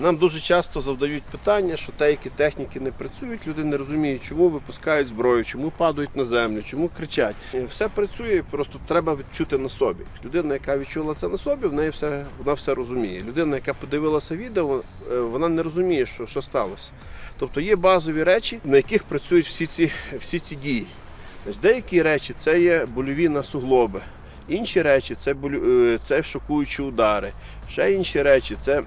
Нам дуже часто завдають питання, що деякі техніки не працюють, люди не розуміють, чому випускають зброю, чому падають на землю, чому кричать. Все працює, просто треба відчути на собі. Людина, яка відчула це на собі, в неї все, вона все розуміє. Людина, яка подивилася відео, е, вона не розуміє, що, що сталося. Тобто є базові речі, на яких працюють всі ці, всі ці дії. Значить, деякі речі це є больові на суглоби. Інші речі це, е, це шокуючі удари. Ще інші речі це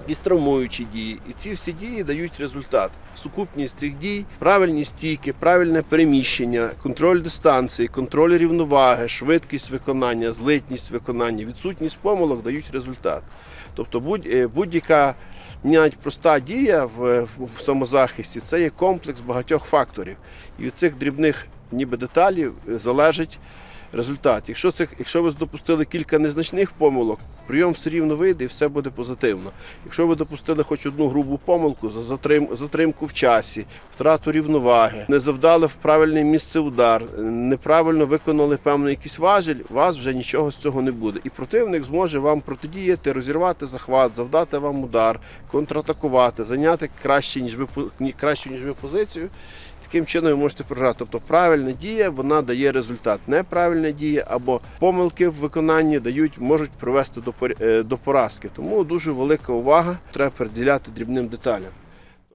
якісь травмуючі дії. І ці всі дії дають результат. Сукупність цих дій, правильні стійки, правильне переміщення, контроль дистанції, контроль рівноваги, швидкість виконання, злитність виконання, відсутність помилок дають результат. Тобто е, будь-яка навіть проста дія в, в самозахисті це є комплекс багатьох факторів. І від цих дрібних ніби деталей е, залежить результат. Якщо, це, якщо ви допустили кілька незначних помилок, прийом все рівно вийде і все буде позитивно. Якщо ви допустили хоч одну грубу помилку, за затрим, затримку в часі, втрату рівноваги, не завдали в правильне місце удар, неправильно виконали певний якийсь важіль, у вас вже нічого з цього не буде. І противник зможе вам протидіяти, розірвати захват, завдати вам удар, контратакувати, зайняти краще, ніж ви кращу, ніж ви позицію. Таким чином ви можете програти. Тобто правильна дія вона дає результат. Неправильна дія або помилки в виконанні дають, можуть привести до, е, до поразки. Тому дуже велика увага треба приділяти дрібним деталям.